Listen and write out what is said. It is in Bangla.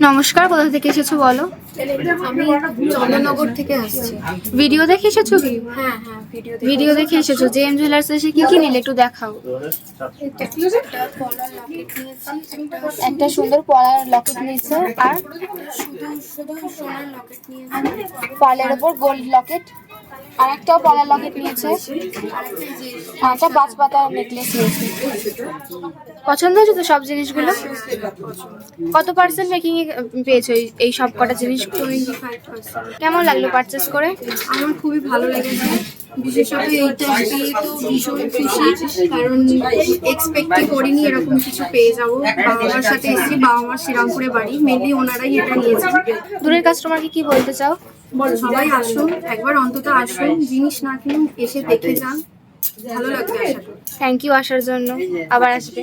নমস্কার কোথা থেকে এসেছ বলো? আমি চন্দননগর থেকে আসছি। ভিডিও দেখে এসেছ? কি হ্যাঁ হ্যাঁ ভিডিও দেখে এসেছ। জে এম জুয়েলার্স এসে কি কি নিলে একটু দেখাও। একটা সুন্দর পলার লকেট নিয়েছে। আর? পালের ওপর গোল্ড লকেট। আর একটাও পলার লকেট নিয়েছে। আর একটা বাজ পাতার নেকলেস নিয়েছে। পছন্দ হয়েছে তো সব জিনিসগুলো? কত পার্সেন্ট মেকিং এ পেয়েছ এই- এই সব কটা জিনিস কেমন লাগল পারচেস করে? আমার খুবই ভালো লেগেছে। বিশেষত এইটা পেয়ে তো ভীষণ খুশি কারণ এক্সপেক্টই করিনি এরকম কিছু পেয়ে যাব। বাবা মার সাথে এসেছি বাবা মার শ্রীরামপুরে বাড়ি মেনলি ওনারাই এটা নিয়েছে। দূরের কাস্টমারকে কি বলতে চাও? সবাই আসুন একবার অন্তত আসুন জিনিস না কিনুন এসে দেখে যান। ভালো লাগবে আশা থ্যাংক ইউ আসার জন্য। আবার আসবে।